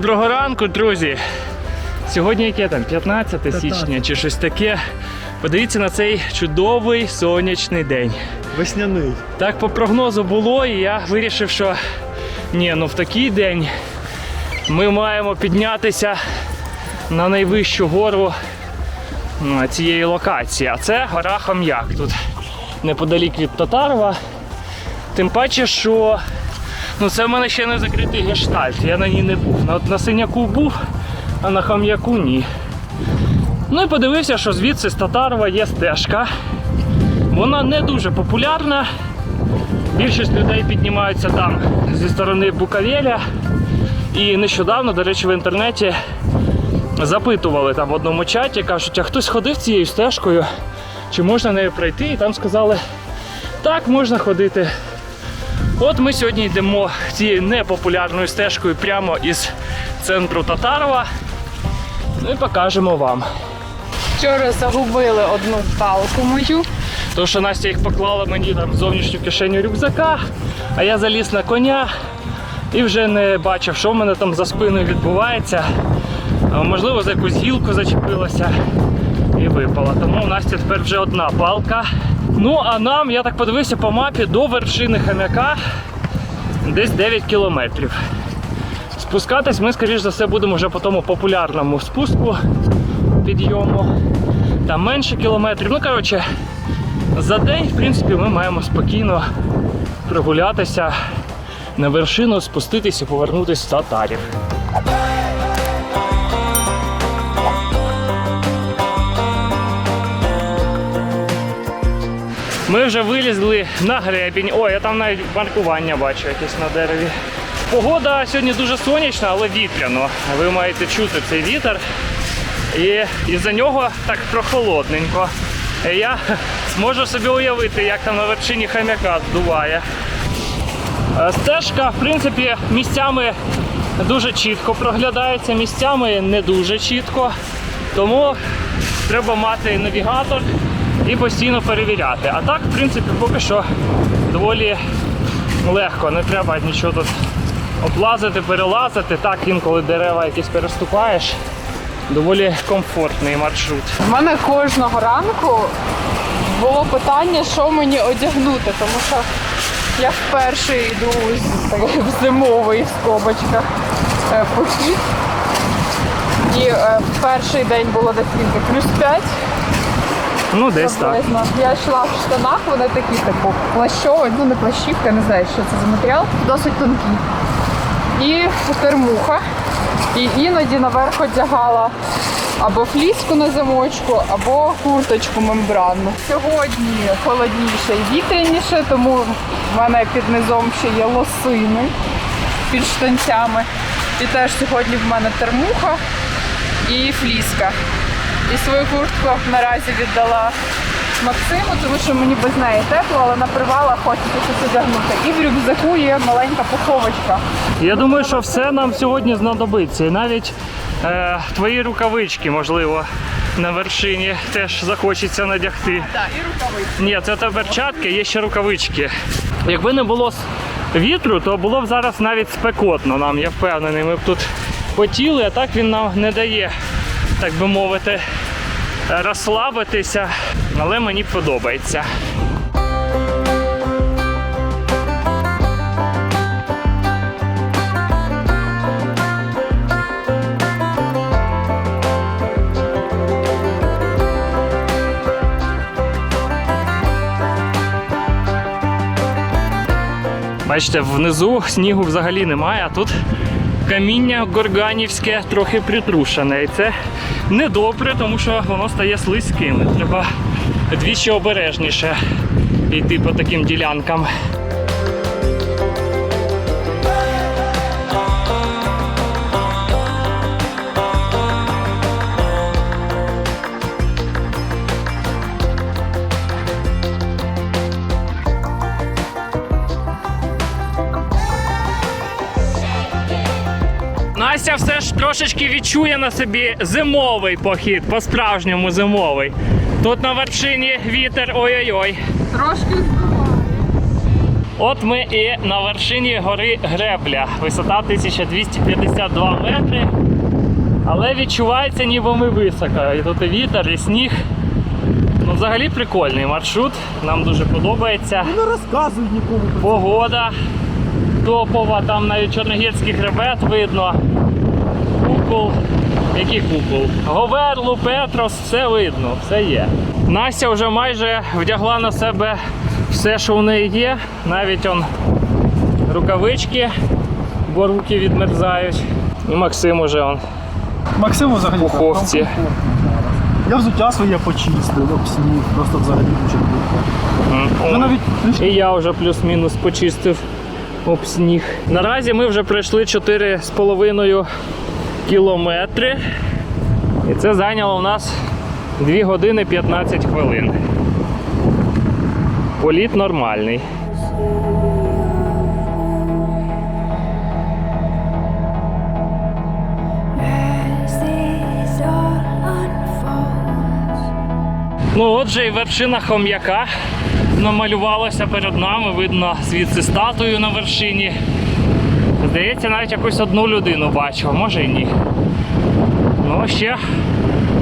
Доброго ранку, друзі! Сьогодні яке там 15 січня чи щось таке. Подивіться на цей чудовий сонячний день. Весняний. Так по прогнозу було, і я вирішив, що ні, ну в такий день ми маємо піднятися на найвищу гору ну, цієї локації. А це гора Хом'як. Тут неподалік від Татарова. Тим паче, що ну, це в мене ще не закритий гештальт. Я на ній не був. На, на синяку був, а на Хом'яку ні. Ну і подивився, що звідси з Татарова є стежка. Вона не дуже популярна. Більшість людей піднімаються там зі сторони Букавеля. І нещодавно, до речі, в інтернеті запитували там в одному чаті, кажуть, а хтось ходив цією стежкою, чи можна нею пройти? І там сказали, так, можна ходити. От ми сьогодні йдемо цією непопулярною стежкою прямо із центру Татарова. Ну і покажемо вам. Вчора загубили одну палку мою. Тому що Настя їх поклала мені там в зовнішню кишеню рюкзака, а я заліз на коня і вже не бачив, що в мене там за спиною відбувається. Можливо, за якусь гілку зачепилася випала. Тому у Насті тепер вже одна палка. Ну, а нам, я так подивився по мапі, до вершини хам'яка десь 9 кілометрів. Спускатись ми, скоріш за все, будемо вже по тому популярному спуску підйому. Там менше кілометрів. Ну, коротше, за день, в принципі, ми маємо спокійно прогулятися на вершину, спуститись і повернутися в татарів. Ми вже вилізли на гребінь. Ой, я там навіть маркування бачу якесь на дереві. Погода сьогодні дуже сонячна, але вітряно. Ви маєте чути цей вітер. І із-за нього так прохолодненько. Я можу собі уявити, як там на вершині хам'яка здуває. Е, Стежка, в принципі, місцями дуже чітко проглядається, місцями не дуже чітко. Тому треба мати навігатор і постійно перевіряти. А так, в принципі, поки що доволі легко, не треба нічого тут облазити, перелазити. Так, інколи дерева якісь переступаєш. Доволі комфортний маршрут. У мене кожного ранку було питання, що мені одягнути, тому що я вперше йду в зимовий в скобочках е, похід. І е, перший день було десь плюс 5 Ну, десь так. Я йшла в штанах, вони такі, типу, плащові, ну не плащівка, не знаю, що це за матеріал, досить тонкі. І термуха. І іноді наверх одягала або фліску на замочку, або курточку мембранну. Сьогодні холодніше і вітряніше, тому в мене під низом ще є лосини під штанцями. І теж сьогодні в мене термуха і фліска. І свою куртку наразі віддала Максиму, тому що мені без неї тепло, але на привалах хочеться щось одягнути. І в рюкзаку є маленька пуховочка. Я думаю, що все нам сьогодні знадобиться. І навіть е, твої рукавички, можливо, на вершині теж захочеться надягти. Так, і рукавички. Ні, це та перчатки, є ще рукавички. Якби не було вітру, то було б зараз навіть спекотно нам, я впевнений. Ми б тут потіли, а так він нам не дає, так би мовити, розслабитися. Але мені подобається. Бачите, внизу снігу взагалі немає, а тут каміння горганівське трохи притрушене. І це недобре, тому що воно стає слизьким. Треба двічі обережніше йти по таким ділянкам. Настя все ж трошечки відчує на собі зимовий похід, по-справжньому зимовий. Тут на вершині вітер ой-ой-ой. Трошки збиває. От ми і на вершині гори Гребля. Висота 1252 метри. Але відчувається, ніби ми високо. І тут і вітер, і сніг. Ну, взагалі прикольний маршрут. Нам дуже подобається. Не розказуй нікому. Погода топова, там навіть чорногірський хребет видно. Кукол. Який кукол? Говерлу, Петрос, все видно, все є. Настя вже майже вдягла на себе все, що в неї є. Навіть он рукавички, бо руки відмерзають. І Максим уже он. Максиму взагалі. так, Пуховці. комфортно зараз. Я взуття своє почистив, об сніг, просто взагалі дуже круто. М, Вже о. навіть трішки І я вже плюс-мінус почистив об сніг. Наразі ми вже пройшли 4,5 кілометри. І це зайняло у нас 2 години 15 хвилин. Політ нормальний. Ну, отже, і вершина хом'яка намалювалася перед нами. Видно звідси статую на вершині. Здається, навіть якусь одну людину бачу, може і ні. Ну, ще,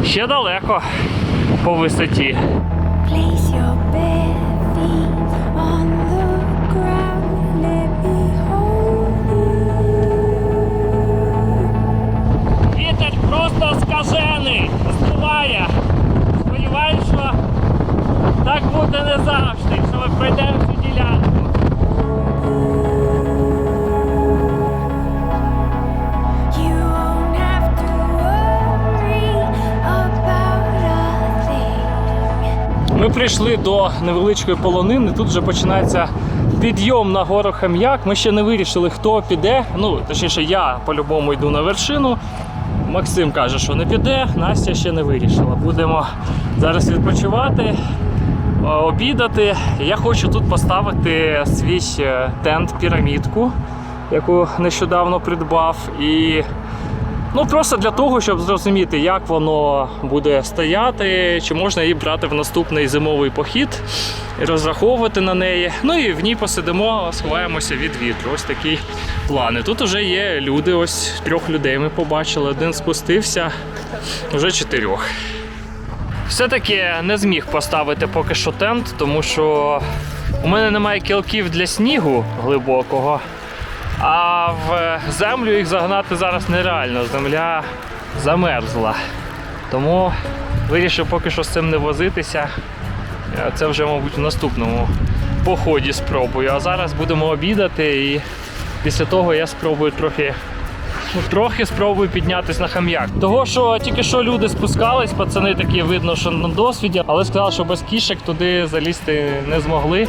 ще далеко по висоті. Вітер просто скажений, збиває. Сподіваюсь, що так буде не завжди, що ми пройдемо цю ділянку. Прийшли до невеличкої полонини. Тут вже починається підйом на гору Хам'як. Ми ще не вирішили, хто піде. Ну, точніше, я по-любому йду на вершину. Максим каже, що не піде, Настя ще не вирішила. Будемо зараз відпочивати, е, обідати. Я хочу тут поставити свій е, тент пірамідку, яку нещодавно придбав. І Ну просто для того, щоб зрозуміти, як воно буде стояти, чи можна її брати в наступний зимовий похід і розраховувати на неї. Ну і в ній посидимо, сховаємося від вітру. Ось такі плани. Тут вже є люди, ось трьох людей ми побачили. Один спустився, вже чотирьох. Все-таки не зміг поставити поки що тент, тому що у мене немає кілків для снігу глибокого. А в землю їх загнати зараз нереально. Земля замерзла. Тому вирішив поки що з цим не возитися. Е, Це вже, мабуть, в наступному поході спробую. А зараз будемо обідати і після того я спробую трохи. Ну, трохи спробую піднятися на хам'як. Того, що тільки що люди спускались, пацани такі видно, що на досвіді, але сказали, що без кішек туди залізти не змогли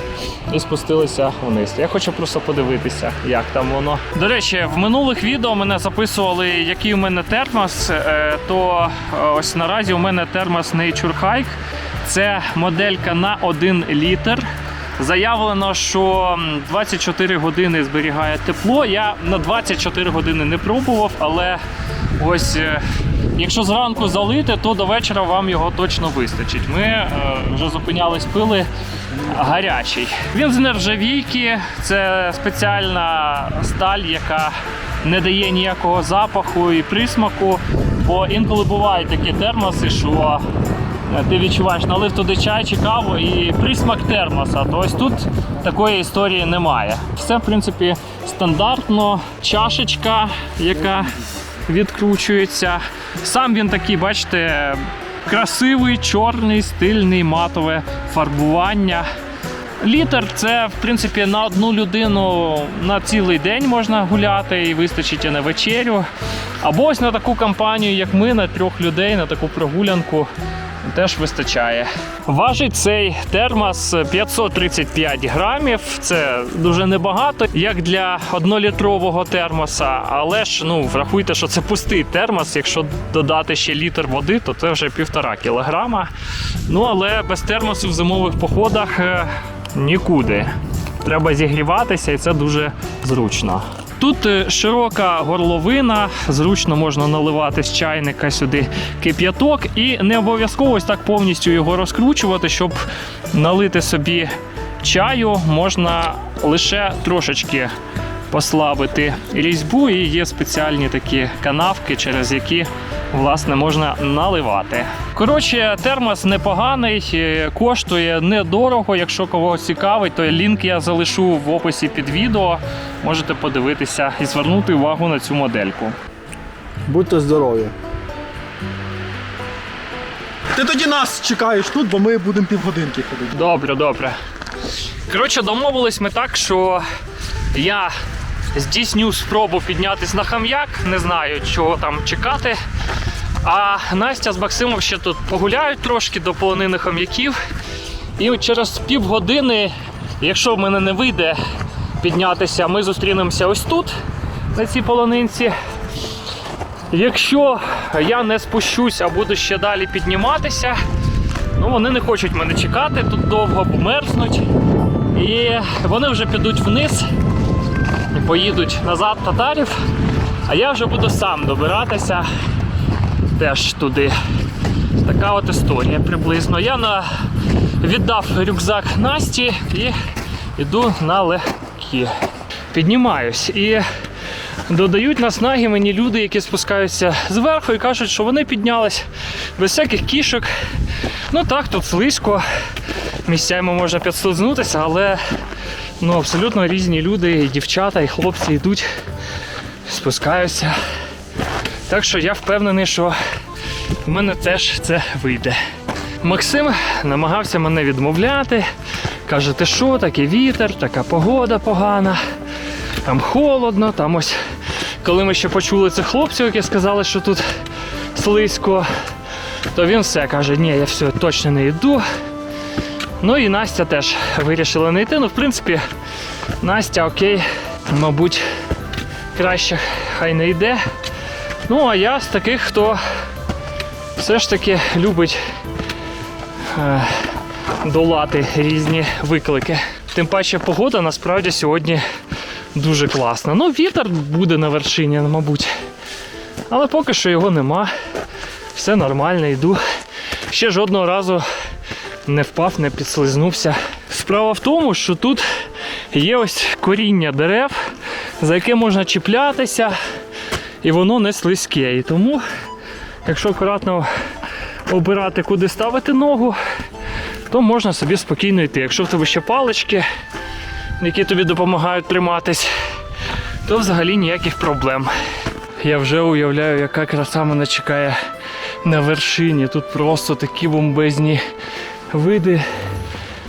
і спустилися вниз. Я хочу просто подивитися, як там воно. До речі, в минулих відео мене записували, який у мене термос. е, То е, ось наразі у мене термос Nature Hike. Це моделька на 1 літр. Заявлено, що 24 години зберігає тепло. Я на 24 години не пробував, але ось е, якщо зранку залити, то до вечора вам його точно вистачить. Ми е, вже зупинялись пили гарячий. Він з нержавійки, це спеціальна сталь, яка не дає ніякого запаху і присмаку. Бо інколи бувають такі термоси, що ти відчуваєш, налив туди чай чи каву і присмак термоса. То ось тут такої історії немає. Все, в принципі, стандартно. Чашечка, яка відкручується. Сам він такий, бачите, красивий, чорний, стильний, матове фарбування. Літр це в принципі на одну людину на цілий день можна гуляти і вистачить і на вечерю. Або ось на таку компанію, як ми, на трьох людей, на таку прогулянку теж вистачає. Важить цей термос 535 грамів. Це дуже небагато, як для однолітрового термоса. Але ж ну врахуйте, що це пустий термос. Якщо додати ще літр води, то це вже півтора кілограма. Ну але без термосу в зимових походах е, нікуди. Треба зігріватися, і це дуже зручно. Тут е, широка горловина, зручно можна наливати з чайника сюди кип'яток, і не обов'язково ось так повністю його розкручувати, щоб налити собі чаю, можна лише трошечки послабити різьбу, і є спеціальні такі канавки, через які власне можна наливати. Коротше, термос непоганий, е, коштує недорого. Якщо когось цікавить, то лінк я залишу в описі під відео. Можете подивитися і звернути увагу на цю модельку. Будьте здорові. Ти тоді нас чекаєш тут, бо ми будемо півгодинки ходити. Добре, добре. Коротше, домовились ми так, що я здійсню спробу піднятися на хам'як, не знаю, чого там чекати. А Настя з Максимом ще тут погуляють трошки до полонини хам'яків. І через півгодини, якщо в мене не вийде піднятися, ми зустрінемося ось тут, на цій полонинці. Якщо я не спущусь, а буду ще далі підніматися, Ну, вони не хочуть мене чекати тут довго, бо мерзнуть. І вони вже підуть вниз і поїдуть назад татарів. А я вже буду сам добиратися теж туди. Така от історія приблизно. Я на... віддав рюкзак Насті і йду на легкі. Піднімаюсь. І додають наснаги мені люди, які спускаються зверху і кажуть, що вони піднялись без всяких кішок. Ну так, тут слизько, місцями можна підслизнутися, але ну, абсолютно різні люди, і дівчата, і хлопці йдуть, спускаються. Так що я впевнений, що в мене теж це вийде. Максим намагався мене відмовляти. Каже, ти що, такий вітер, така погода погана, там холодно, там ось. Коли ми ще почули цих хлопців, які сказали, що тут слизько, то він все каже, ні, я все точно не йду. Ну і Настя теж вирішила не йти. Ну, в принципі, Настя окей, мабуть, краще хай не йде. Ну, а я з таких, хто все ж таки любить е, долати різні виклики. Тим паче погода насправді сьогодні дуже класна. Ну, вітер буде на вершині, мабуть. Але поки що його нема. Все нормально, йду. Ще жодного разу не впав, не підслизнувся. Справа в тому, що тут є ось коріння дерев, за яке можна чіплятися, і воно не слизьке. І тому, якщо акуратно обирати, куди ставити ногу, то можна собі спокійно йти. Якщо в тебе ще палички, які тобі допомагають триматись, то взагалі ніяких проблем. Я вже уявляю, яка краса мене чекає на вершині. Тут просто такі бомбезні види.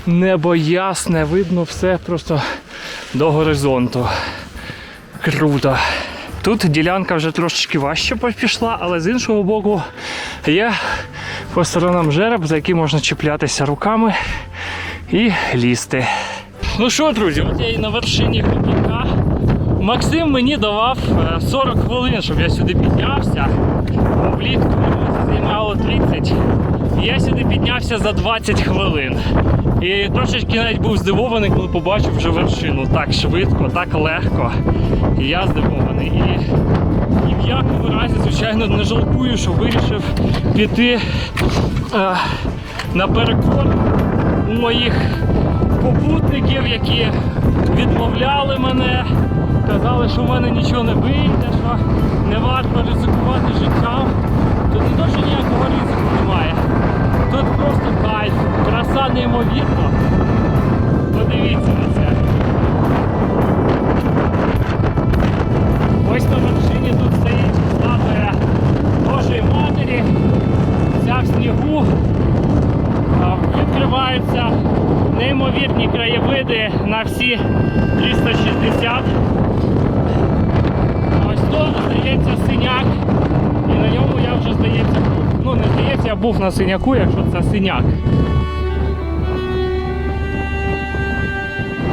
Небо ясне, видно все просто до горизонту. Круто. Тут ділянка вже трошечки важче пішла, але з іншого боку є по сторонам жереб, за які можна чіплятися руками і лізти. Ну що, друзі, от я і на вершині хопіка. Максим мені давав е, 40 хвилин, щоб я сюди піднявся. Влітку займало 30. І я сюди піднявся за 20 хвилин. І трошечки навіть був здивований, коли побачив вже вершину. Так швидко, так легко. І я здивований. І ні в якому разі, звичайно, не жалкую, що вирішив піти е, наперекор у моїх попутників, які відмовляли мене, казали, що в мене нічого не вийде, що не варто ризикувати життям. Тут не що ніякого ризику немає. Тут просто кайф, краса неймовірна. Подивіться на це. Ось на вершині тут стоїть статуя Божої Матері, вся в снігу. Відкриваються неймовірні краєвиди на всі 360. Ось тут здається синяк. І на ньому я вже здається Ну не здається, я був на синяку, якщо це синяк.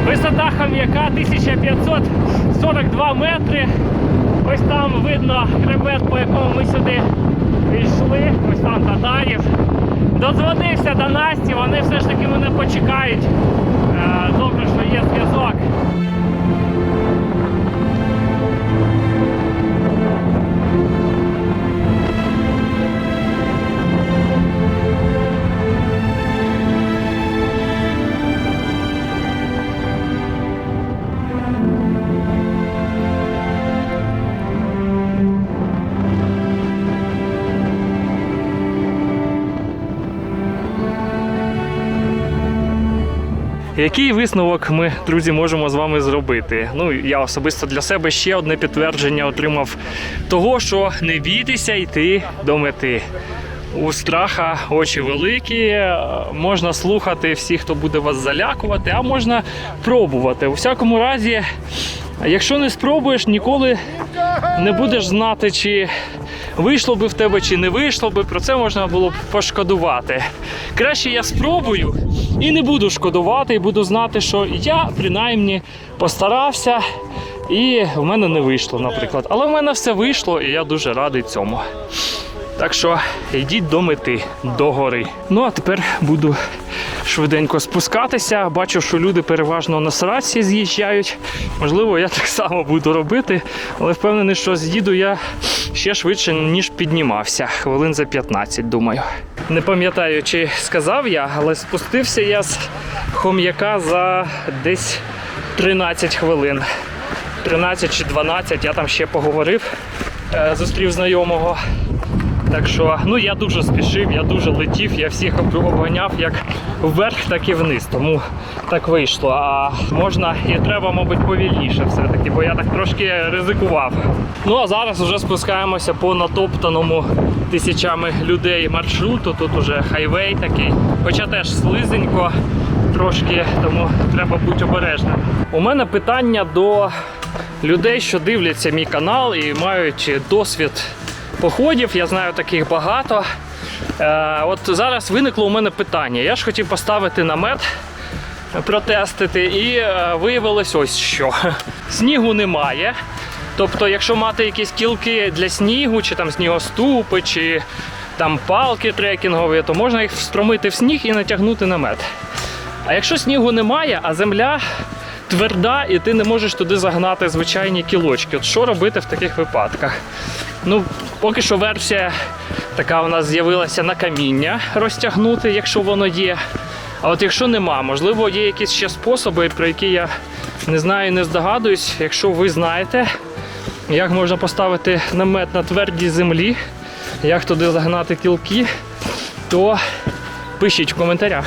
Висота хам'яка 1542 метри. Ось там видно хребет, по якому ми сюди йшли. Ось там татарів. Дозвонився до Насті, вони все ж таки мене почекають. Е, Добре, що є зв'язок. Який висновок ми, друзі, можемо з вами зробити? Ну, я особисто для себе ще одне підтвердження отримав того, що не бійтеся йти до мети. У страха очі великі, можна слухати всіх, хто буде вас залякувати, а можна пробувати. У всякому разі, якщо не спробуєш, ніколи не будеш знати, чи вийшло би в тебе, чи не вийшло би. Про це можна було б пошкодувати. Краще я спробую і не буду шкодувати, і буду знати, що я принаймні постарався. І в мене не вийшло, наприклад. Але в мене все вийшло, і я дуже радий цьому. Так що йдіть до мети, до гори. Ну а тепер буду швиденько спускатися. Бачу, що люди переважно на сраці з'їжджають. Можливо, я так само буду робити, але впевнений, що з'їду я ще швидше, ніж піднімався. Хвилин за 15, думаю. Не пам'ятаю, чи сказав я, але спустився я з хом'яка за десь 13 хвилин. 13 чи 12, я там ще поговорив, е, зустрів знайомого. Так що, ну я дуже спішив, я дуже летів, я всіх обганяв як вверх, так і вниз. Тому так вийшло. А можна і треба, мабуть, повільніше все-таки, бо я так трошки ризикував. Ну а зараз вже спускаємося по натоптаному тисячами людей маршруту. Тут уже хайвей такий, хоча теж слизенько трошки, тому треба бути обережним. У мене питання до людей, що дивляться мій канал і мають досвід походів. Я знаю таких багато. Е, от зараз виникло у мене питання. Я ж хотів поставити намет, протестити, і е, виявилось ось що. Снігу немає. Тобто, якщо мати якісь кілки для снігу, чи там снігоступи, чи там палки трекінгові, то можна їх встромити в сніг і натягнути намет. А якщо снігу немає, а земля тверда, і ти не можеш туди загнати звичайні кілочки, от що робити в таких випадках? Ну, поки що версія така у нас з'явилася на каміння розтягнути, якщо воно є. А от якщо нема, можливо, є якісь ще способи, про які я не знаю і не здогадуюсь. Якщо ви знаєте, як можна поставити намет на твердій землі, як туди загнати кілки, то пишіть в коментарях.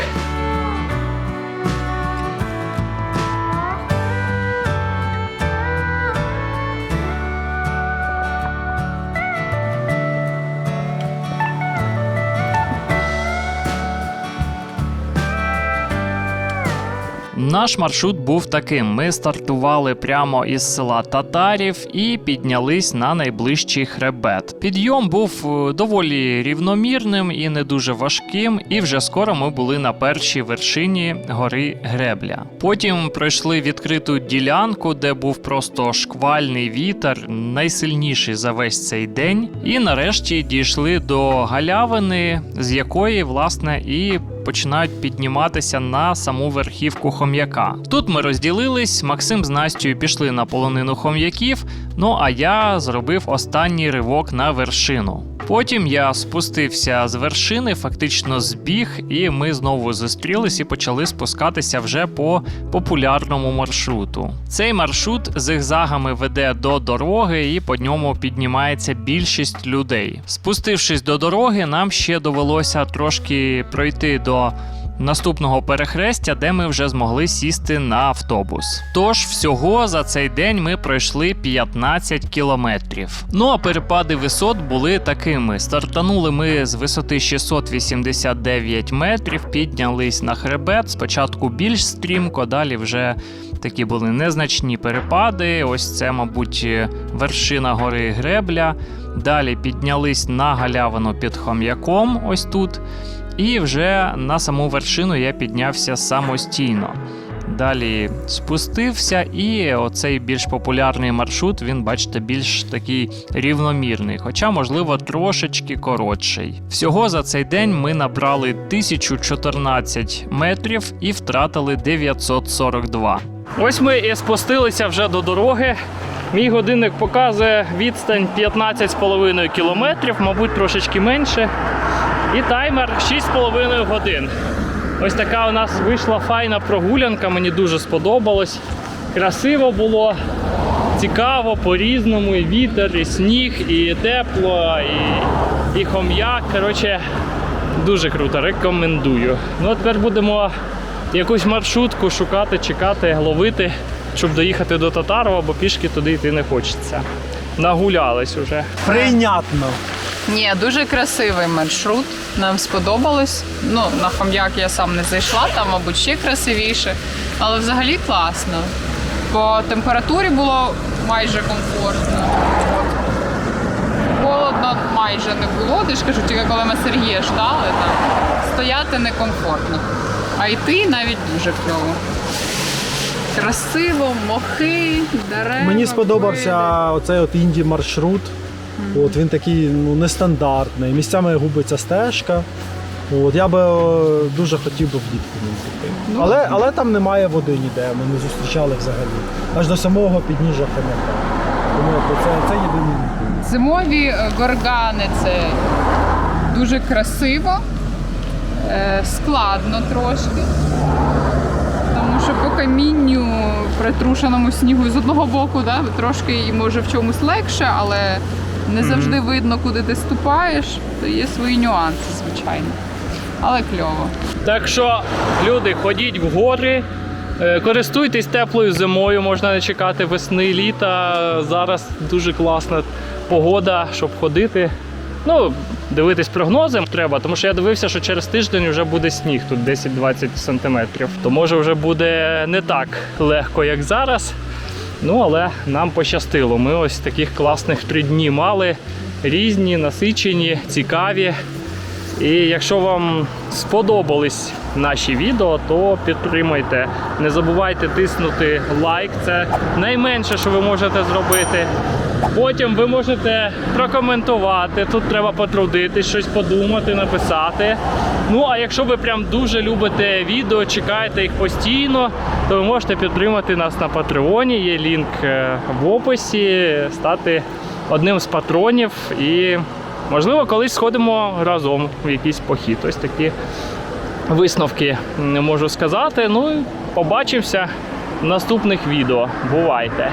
Наш маршрут був таким: ми стартували прямо із села Татарів і піднялись на найближчий хребет. Підйом був е, доволі рівномірним і не дуже важким, і вже скоро ми були на першій вершині гори Гребля. Потім пройшли відкриту ділянку, де був просто шквальний вітер, найсильніший за весь цей день. І нарешті дійшли до галявини, з якої власне і починають підніматися на саму верхівку хом'яка. Тут ми розділились. Максим з Настю пішли на полонину хом'яків. Ну а я зробив останній ривок на вершину. Потім я спустився з вершини, фактично збіг, і ми знову зустрілись і почали спускатися вже по популярному маршруту. Цей маршрут зигзагами веде до дороги, і по ньому піднімається більшість людей. Спустившись до дороги, нам ще довелося трошки пройти до наступного перехрестя, де ми вже змогли сісти на автобус. Тож всього за цей день ми пройшли 15 кілометрів. Ну а перепади висот були такими: стартанули ми з висоти 689 метрів, піднялись на хребет. Спочатку більш стрімко, далі вже. Такі були незначні перепади. Ось це, мабуть, вершина гори Гребля. Далі піднялись на галявину під хом'яком, ось тут. І вже на саму вершину я піднявся самостійно. Далі спустився, і оцей більш популярний маршрут, він, бачите, більш такий рівномірний, хоча, можливо, трошечки коротший. Всього за цей день ми набрали 1014 метрів і втратили 942. Ось ми і спустилися вже до дороги. Мій годинник показує відстань 15,5 кілометрів, мабуть, трошечки менше. І таймер 6,5 годин. Ось така у нас вийшла файна прогулянка, мені дуже сподобалось. Красиво було, цікаво, по-різному, і вітер, і сніг, і тепло, і, і хом'як. Коротше, дуже круто, рекомендую. Ну а тепер будемо якусь маршрутку шукати, чекати, ловити, щоб доїхати до Татарова, бо пішки туди йти не хочеться. Нагулялись уже. Прийнятно. Ні, дуже красивий маршрут. Нам сподобалось. Ну, на хам'як я сам не зайшла, там, мабуть, ще красивіше. Але взагалі класно. По температурі було майже комфортно. Холодно майже не було. Ти ж кажу, тільки коли ми Сергія ждали, там стояти некомфортно. А йти навіть дуже кльово. Красиво, мохи, дерева. Мені сподобався оцей от інді маршрут. От він такий ну, нестандартний. Місцями губиться стежка. От, я би е, дуже хотів би влітку ним піти. Ну. Але, але там немає води ніде, ми не зустрічали взагалі. Аж до самого підніжжя хомяка. Тому це, це єдиний. Зимові е, горгани це дуже красиво, е, складно трошки. Тому що по камінню, притрушеному снігу з одного боку, да, трошки і може в чомусь легше, але не завжди видно, куди ти ступаєш, то є свої нюанси, звичайно. Але кльово. Так що, люди, ходіть в гори, е, користуйтесь теплою зимою, можна не чекати весни, літа. Зараз дуже класна погода, щоб ходити. Ну, дивитись прогнози треба, тому що я дивився, що через тиждень вже буде сніг, тут 10-20 сантиметрів. То може вже буде не так легко, як зараз. Ну, але нам пощастило. Ми ось таких класних три дні мали. Різні, насичені, цікаві. І якщо вам сподобались наші відео, то підтримайте. Не забувайте тиснути лайк. Це найменше, що ви можете зробити. Потім ви можете прокоментувати. Тут треба потрудитись, щось подумати, написати. Ну а якщо ви прям дуже любите відео, чекаєте їх постійно, то ви можете підтримати нас на Патреоні. Є лінк е, в описі, стати одним з патронів і Можливо, колись сходимо разом в якийсь похід. Ось такі висновки не можу сказати. Ну побачимося в наступних відео. Бувайте!